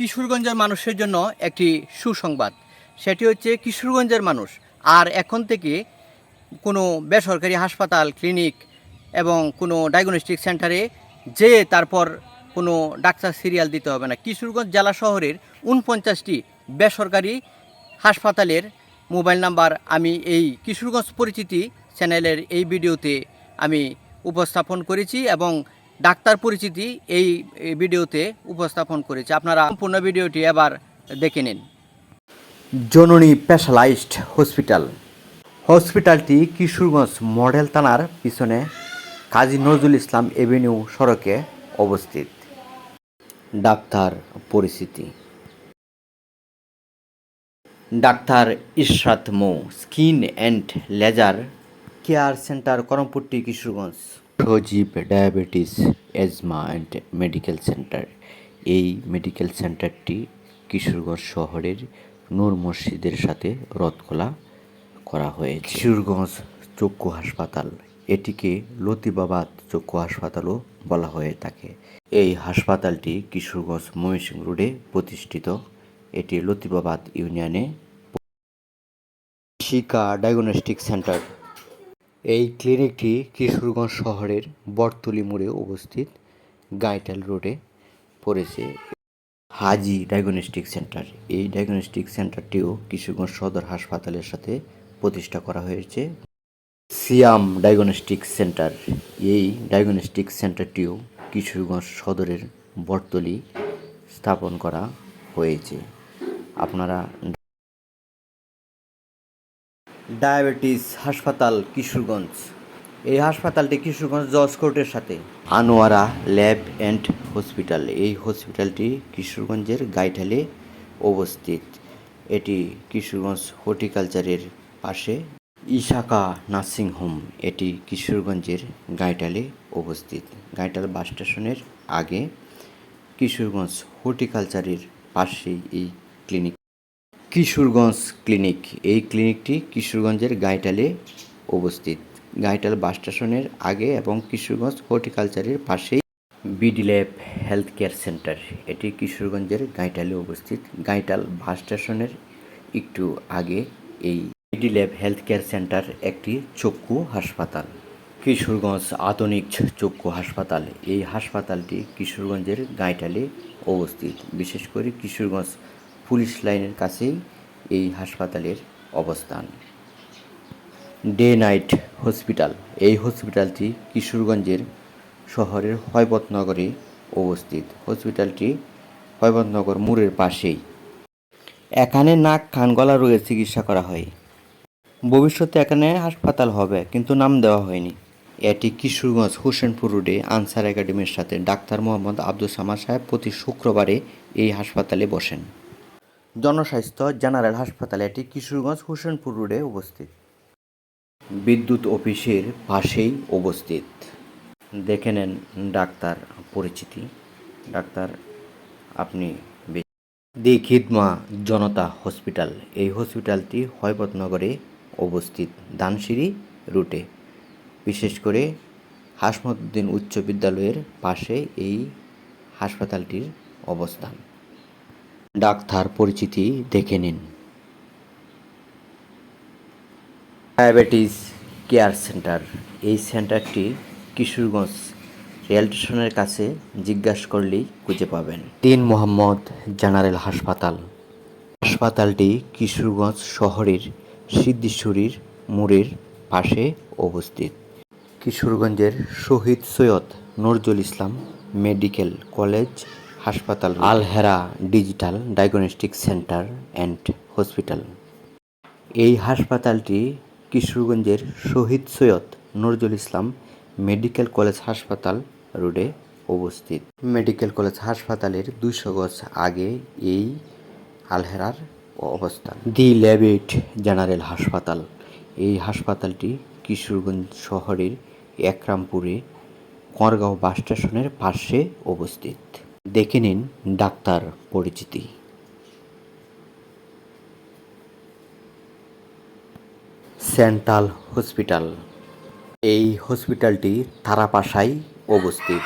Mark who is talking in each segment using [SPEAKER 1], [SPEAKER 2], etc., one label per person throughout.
[SPEAKER 1] কিশোরগঞ্জের মানুষের জন্য একটি সুসংবাদ। সেটি হচ্ছে কিশোরগঞ্জের মানুষ। আর এখন থেকে কোনো বেসরকারি হাসপাতাল, ক্লিনিক এবং কোনো ডায়াগনস্টিক সেন্টারে যে তারপর কোনো ডাক্তার সিরিয়াল দিতে হবে না। কিশোরগঞ্জ জেলা শহরের উনপঞ্চাশটি বেসরকারি হাসপাতালের মোবাইল নাম্বার আমি এই কিশোরগঞ্জ পরিচিতি চ্যানেলের এই ভিডিওতে আমি উপস্থাপন করেছি এবং ডাক্তার পরিচিতি এই ভিডিওতে উপস্থাপন করেছে। আপনারা সম্পূর্ণ ভিডিওটি এবার দেখে নিন। Janani specialized hospital. হসপিটালটি Kishoreganj model থানার পিছনে কাজী নজরুল ইসলাম এভিনিউ সড়কে অবস্থিত। ডাক্তার পরিচিতি। Doctor Ishrat Md, skin and laser care centre Karampatti Kishoreganj. Sajib diabetes asthma and medical centre এই মেডিকেল সেন্টারটি কিশোরগঞ্জ শহরের নূর মসজিদের সাথে রথখোলা করা হয়েছে। কিশোরগঞ্জ চক্ষু হাসপাতাল, এটিকে লতিবাবাদ চক্ষু হাসপাতালও বলা হয়ে থাকে। এই হাসপাতালটি কিশোরগঞ্জ ময়মনসিংহ রোডে প্রতিষ্ঠিত। এটি লতিবাবাদ ইউনিয়নে শিকা ডায়াগনস্টিক সেন্টার। এই ক্লিনিকটি কিশোরগঞ্জ শহরের বটতলি মোড়ে অবস্থিত গাইটাল রোডে পড়েছে। Haji diagnostic centre. এই ডায়াগনস্টিক সেন্টারটিও কিশোরগঞ্জ সদর হাসপাতালের সাথে প্রতিষ্ঠা করা হয়েছে। Siam diagnostic centre. এই ডায়াগনস্টিক সেন্টারটিও কিশোরগঞ্জ সদরের বটতলি স্থাপন করা হয়েছে। আপনারা ডায়াবেটিস হাসপাতাল কিশোরগঞ্জ। এই হাসপাতালটি কিশোরগঞ্জ জজ কোর্টের সাথে। Anowara lab and hospital. এই হসপিটালটি কিশোরগঞ্জের গাইঠালে অবস্থিত। এটি কিশোরগঞ্জ হর্টিকালচারের পাশে ইশাকা নার্সিং হোম। এটি কিশোরগঞ্জের গাইটালে অবস্থিত। গাইটাল বাস স্টেশনের আগে কিশোরগঞ্জ হর্টিকালচারের পাশেই এই ক্লিনিক কিশোরগঞ্জ ক্লিনিক। এই ক্লিনিকটি কিশোরগঞ্জের গাইটালে অবস্থিত। গাইটাল বাস স্টেশনের আগে এবং কিশোরগঞ্জ হর্টিকালচারের পাশেই BD lab health care centre. এটি কিশোরগঞ্জের গাইটালে অবস্থিত। গাইটাল বাস স্টেশনের একটু আগে এই BD lab health care centre একটি চক্ষু হাসপাতাল। কিশোরগঞ্জ আধুনিক চক্ষু হাসপাতাল। এই হাসপাতালটি কিশোরগঞ্জের গাইটালে অবস্থিত। বিশেষ করে কিশোরগঞ্জ পুলিশ লাইনের কাছেই এই হাসপাতালের অবস্থান। Day night hospital. এই হসপিটালটি কিশোরগঞ্জের শহরের হয়বতনগরে অবস্থিত। হসপিটালটি হয়বতনগর মোড়ের পাশেই। এখানে নাক, কান, গলা রোগের চিকিৎসা করা হয়। ভবিষ্যতে এখানে হাসপাতাল হবে, কিন্তু নাম দেওয়া হয়নি। এটি কিশোরগঞ্জ হোসেনপুর রোডে আনসার একাডেমির সাথে ডাক্তার মোহাম্মদ আব্দুল সামাদ সাহেব প্রতি শুক্রবারে এই হাসপাতালে বসেন। জনস্বাস্থ্য জেনারেল হাসপাতাল এটি কিশোরগঞ্জ হোসেনপুর রোডে অবস্থিত বিদ্যুৎ অফিসের পাশেই অবস্থিত দেখে নেন ডাক্তার পরিচিতি। ডাক্তার, আপনি দি খিদমা জনতা হসপিটাল। এই হসপিটালটি হৈবতনগরে অবস্থিত দানসিঁড়ি রুটে। বিশেষ করে হাসমতুদ্দিন উচ্চ বিদ্যালয়ের পাশে এই হাসপাতালটির অবস্থান। ডাক্তার পরিচিতি দেখে নিন। Diabetes care centre. এই সেন্টারটি কিশোরগঞ্জ রেল স্টেশনের কাছে জিজ্ঞাসা করলেই খুঁজে পাবেন। তিন মোহাম্মদ জেনারেল হাসপাতাল। হাসপাতালটি কিশোরগঞ্জ শহরের সিদ্ধেশ্বরীর মোড়ের পাশে অবস্থিত। কিশোরগঞ্জের শহীদ সৈয়দ নজরুল ইসলাম মেডিকেল কলেজ হাসপাতাল Alhera digital diagnostic centre and hospital. এই হাসপাতালটি কিশোরগঞ্জের শহীদ সৈয়দ নজরুল ইসলাম মেডিকেল কলেজ হাসপাতাল রোডে অবস্থিত। মেডিকেল কলেজ হাসপাতালের দুইশো গজ আগে এই আলহেরার অবস্থান। দি ল্যাবেট জেনারেল হাসপাতাল। এই হাসপাতালটি কিশোরগঞ্জ শহরের একরামপুরে করগাঁও বাস স্টেশনের পাশে অবস্থিত। দেখে নিন ডাক্তার পরিচিতি। Central hospital. এই হসপিটালটি তারাপাশায় অবস্থিত।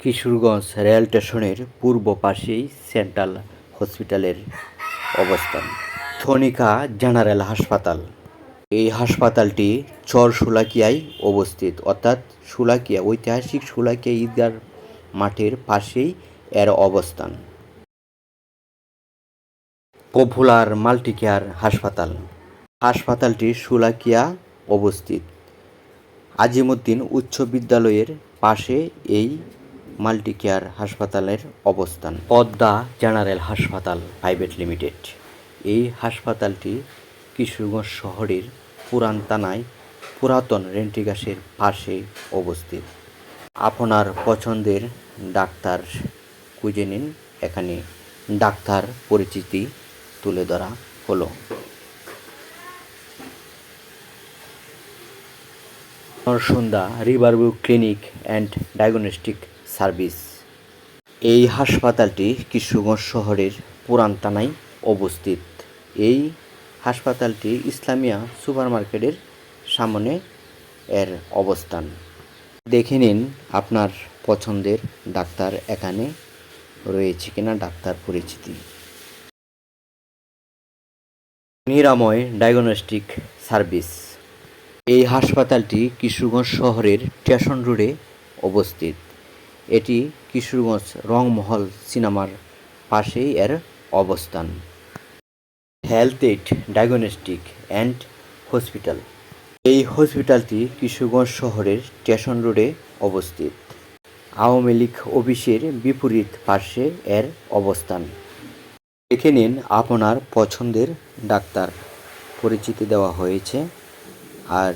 [SPEAKER 1] কিশোরগঞ্জ রেল স্টেশনের পূর্ব পাশেই সেন্ট্রাল হসপিটালের অবস্থান। থনিকা জেনারেল হাসপাতাল। এই হাসপাতালটি চর সুলাকিয়ায় অবস্থিত, অর্থাৎ সুলাকিয়া, ঐতিহাসিক সুলাকিয়া ঈদগার মাঠের পাশেই এর অবস্থান। পপুলার মাল্টিকেয়ার হাসপাতাল। হাসপাতালটি সুলাকিয়া অবস্থিত। আজিমুদ্দিন উচ্চ বিদ্যালয়ের পাশে এই মাল্টিকেয়ার হাসপাতালের অবস্থান। পদ্মা জেনারেল হাসপাতাল প্রাইভেট লিমিটেড। এই হাসপাতালটি কিশোরগঞ্জ শহরের পুরান থানায় পুরাতন রেন্টিগাসের পাশে অবস্থিত। আপনার পছন্দের ডাক্তার খুঁজে নিন। এখানে ডাক্তার পরিচিতি তুলে ধরা হলো। Narsunda riverview clinic and diagnostic service. এই হাসপাতালটি কিশোরগঞ্জ শহরের পুরান থানায় অবস্থিত। এই হাসপাতালটি ইসলামিয়া সুপারমার্কেটের সামনে এর অবস্থান। দেখে নিন আপনার পছন্দের ডাক্তার এখানে রয়েছে কিনা ডাক্তার পরিচিতি। নিরাময় ডায়াগনস্টিক সার্ভিস। এই হাসপাতালটি কিশোরগঞ্জ শহরের স্টেশন রোডে অবস্থিত। এটি কিশোরগঞ্জ রংমহল সিনেমার পাশেই এর অবস্থান। Health aid diagnostic and hospital. এই হসপিটালটি কিশোরগঞ্জ শহরের স্টেশন রোডে অবস্থিত। আওয়ামী লীগ অফিসের বিপরীত পার্শ্বে এর অবস্থান। দেখে নিন আপনার পছন্দের ডাক্তার। পরিচিতি দেওয়া হয়েছে আর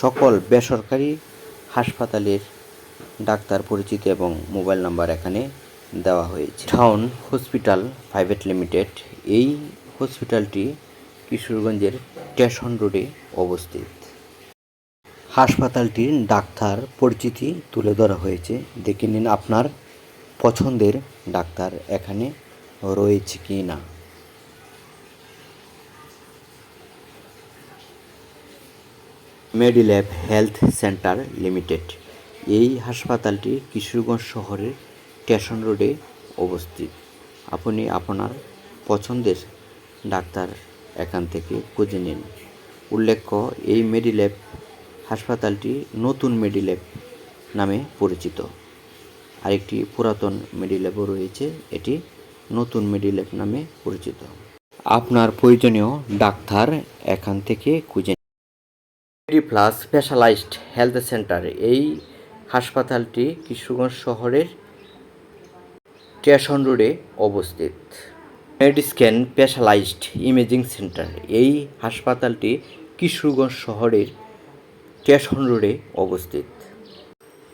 [SPEAKER 1] সকল বেসরকারি হাসপাতালের ডাক্তার পরিচিতি এবং মোবাইল নাম্বার এখানে দেওয়া হয়েছে। টাউন হসপিটাল প্রাইভেট লিমিটেড এই হসপিটালটি কিশোরগঞ্জের স্টেশন রোডে অবস্থিত। হাসপাতালটির ডাক্তার পরিচিতি তুলে ধরা হয়েছে। দেখে নিন আপনার পছন্দের ডাক্তার এখানে রয়েছে কি না। মেডিল্যাব হেলথ সেন্টার লিমিটেড, এই হাসপাতালটি কিশোরগঞ্জ শহরের স্টেশন রোডে অবস্থিত। আপনি আপনার পছন্দের ডাক্তার এখান থেকে খুঁজে নিন। উল্লেখ্য, এই মেডিল্যাব হাসপাতালটি নতুন মেডিল্যাব নামে পরিচিত। আরেকটি পুরাতন মেডিল্যাবও রয়েছে, এটি নতুন মেডিল্যাব নামে পরিচিত। আপনার প্রয়োজনীয় ডাক্তার এখান থেকে খুঁজে মেডি প্লাস স্পেশালাইজড হেলথ সেন্টার এই হাসপাতালটি কিশোরগঞ্জ শহরের স্টেশন রোডে অবস্থিত। Mediscan specialised imaging centre. এই হাসপাতালটি কিশোরগঞ্জ শহরের স্টেশন রোডে অবস্থিত।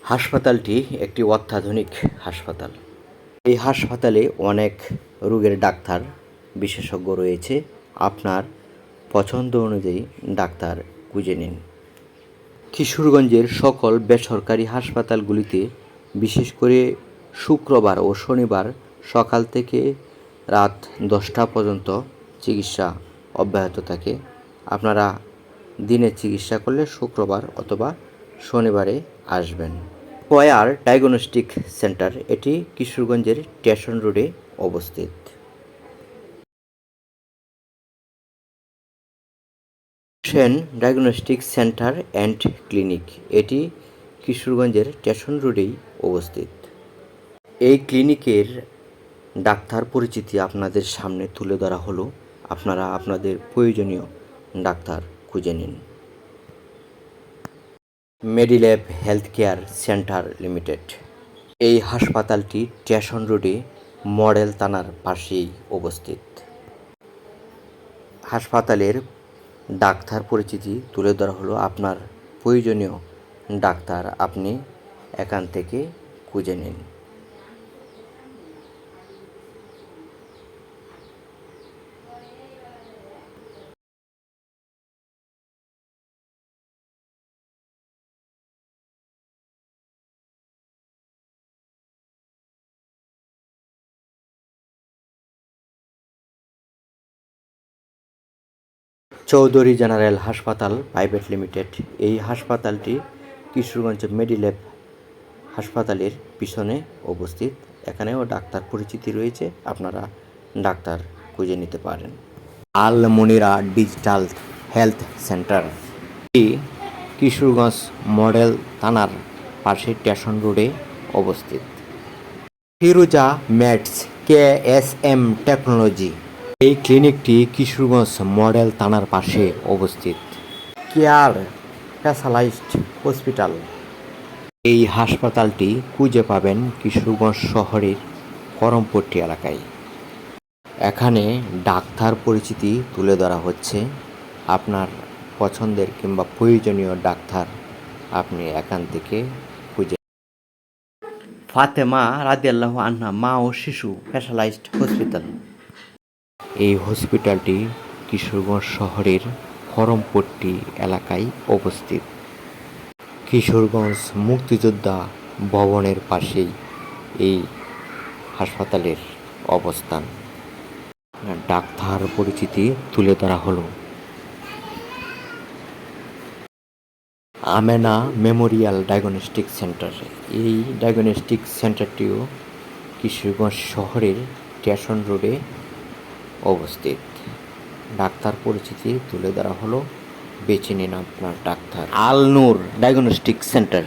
[SPEAKER 1] হাসপাতালটি একটি অত্যাধুনিক হাসপাতাল। এই হাসপাতালে অনেক রোগের ডাক্তার বিশেষজ্ঞ রয়েছে। আপনার পছন্দ অনুযায়ী ডাক্তার খুঁজে নিন। কিশোরগঞ্জের সকল বেসরকারি হাসপাতালগুলিতে বিশেষ করে শুক্রবার ও শনিবার সকাল থেকে রাত দশটা পর্যন্ত চিকিৎসা অব্যাহত থাকে। আপনারা দিনে চিকিৎসা করলে শুক্রবার অথবা শনিবারে আসবেন। কয়ার ডায়াগনস্টিক সেন্টার, এটি কিশোরগঞ্জের স্টেশন রোডে অবস্থিত। Sen diagnostic centre and clinic, এটি কিশোরগঞ্জের স্টেশন রোডেই অবস্থিত। এই ক্লিনিকের ডাক্তার পরিচিতি আপনাদের সামনে তুলে ধরা হলো। আপনারা আপনাদের প্রয়োজনীয় ডাক্তার খুঁজে নিন। Medilab health care centre limited. এই হাসপাতালটি স্টেশন রোডে মডেল থানার পাশেই অবস্থিত। হাসপাতালের ডাক্তার পরিচিতি তুলে ধরা হলো আপনার প্রয়োজনীয় ডাক্তার। আপনি এখান থেকে খুঁজে নিন। চৌধুরী জেনারেল হাসপাতাল প্রাইভেট লিমিটেড। এই হাসপাতালটি কিশোরগঞ্জ মেডিল্যাব হাসপাতালের পিছনে অবস্থিত। এখানেও ডাক্তার পরিচিতি রয়েছে, আপনারা ডাক্তার খুঁজে নিতে পারেন। Al Monira digital health centre. Kishoreganj model থানার পাশে স্টেশন রোডে অবস্থিত। Firuza mats K S M technology. এই ক্লিনিকটি কিশোরগঞ্জ মডেল থানার পাশে অবস্থিত। Care specialised hospital. এই হাসপাতালটি খুঁজে পাবেন কিশোরগঞ্জ শহরের করমপট্টি এলাকায়। এখানে ডাক্তার পরিচিতি তুলে ধরা হচ্ছে। আপনার পছন্দের কিংবা প্রয়োজনীয় ডাক্তার আপনি এখান থেকে খুঁজে ফাতেমা রাদিয়াল্লাহ আন্না মা ও শিশু স্পেশালাইজড হসপিটাল। এই হসপিটালটি কিশোরগঞ্জ শহরের খরমপট্টি এলাকায় অবস্থিত। কিশোরগঞ্জ মুক্তিযোদ্ধা ভবনের পাশেই এই হাসপাতালের অবস্থান। ডাক্তার পরিচিতি তুলে ধরা হলো। Amena memorial diagnostic centre. এই ডায়াগনস্টিক সেন্টারটিও কিশোরগঞ্জ শহরের স্টেশন রোডে অবস্থিত। ডাক্তার পরিচিতি তুলে ধরা হলো বেছে নিন আপনার ডাক্তার। Alnur diagnostic centre.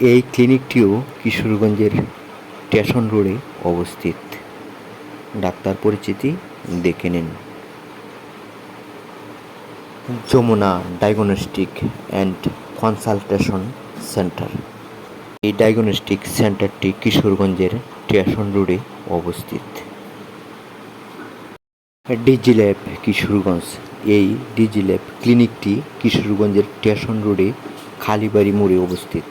[SPEAKER 1] এই ক্লিনিকটিও কিশোরগঞ্জের স্টেশন রোডে অবস্থিত। ডাক্তার পরিচিতি দেখে নিন। Jamuna diagnostic and consultation centre. এই ডায়াগনস্টিক সেন্টারটি কিশোরগঞ্জের স্টেশন রোডে অবস্থিত। ডিজিল্যাব কিশোরগঞ্জ। এই ডিজিল্যাব ক্লিনিকটি কিশোরগঞ্জের স্টেশন রোডে খালিবাড়ি মোড়ে অবস্থিত।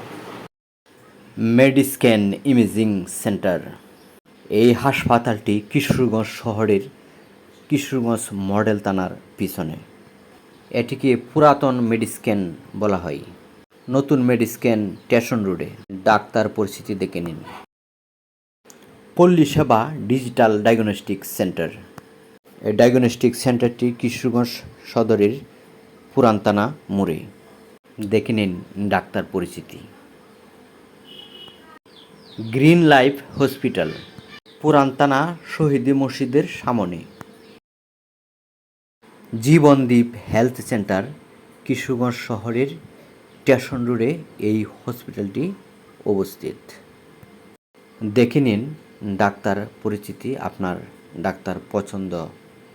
[SPEAKER 1] Mediscan imaging centre. এই হাসপাতালটি কিশোরগঞ্জ শহরের কিশোরগঞ্জ মডেল থানার পিছনে। এটিকে পুরাতন মেডিস্ক্যান বলা হয়। নতুন মেডিস্ক্যান স্টেশন রোডে। ডাক্তার পরিস্থিতি দেখে নিন। পল্লী সেবা ডিজিটাল ডায়াগনস্টিক সেন্টার। ডায়াগনস্টিক সেন্টারটি কিশোরগঞ্জ সদরের পুরান্তানা মোড়ে। দেখে নিন ডাক্তার পরিচিতি গ্রিন লাইফ হসপিটাল, পুরান্তানা শহীদি মসজিদের সামনে। জীবনদ্বীপ হেলথ সেন্টার, কিশোরগঞ্জ শহরের স্টেশন রোডে এই হসপিটালটি অবস্থিত। দেখে নিন ডাক্তার পরিচিতি আপনার ডাক্তার পছন্দ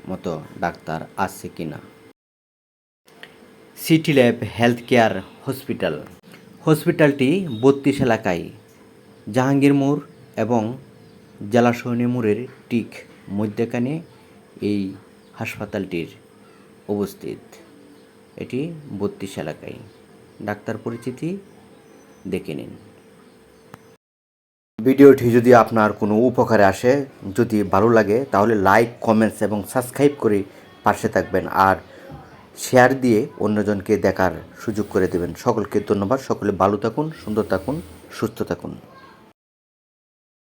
[SPEAKER 1] মতো ডাক্তার আছে কিনা city lab health care hospital. হসপিটালটি বত্রিশ এলাকায় জাহাঙ্গীর মোড় এবং জেলাসহনী মোড়ের ঠিক মধ্যখানে এই হাসপাতালটির অবস্থিত। এটি বত্রিশ এলাকায়। ডাক্তার পরিচিতি দেখে নিন। ভিডিওটি যদি আপনার কোনো উপকারে আসে, যদি ভালো লাগে, তাহলে লাইক, কমেন্টস এবং সাবস্ক্রাইব করে পাশে থাকবেন আর শেয়ার দিয়ে অন্যজনকে দেখার সুযোগ করে দেবেন। সকলকে ধন্যবাদ। সকলে ভালো থাকুন, সুন্দর থাকুন, সুস্থ থাকুন।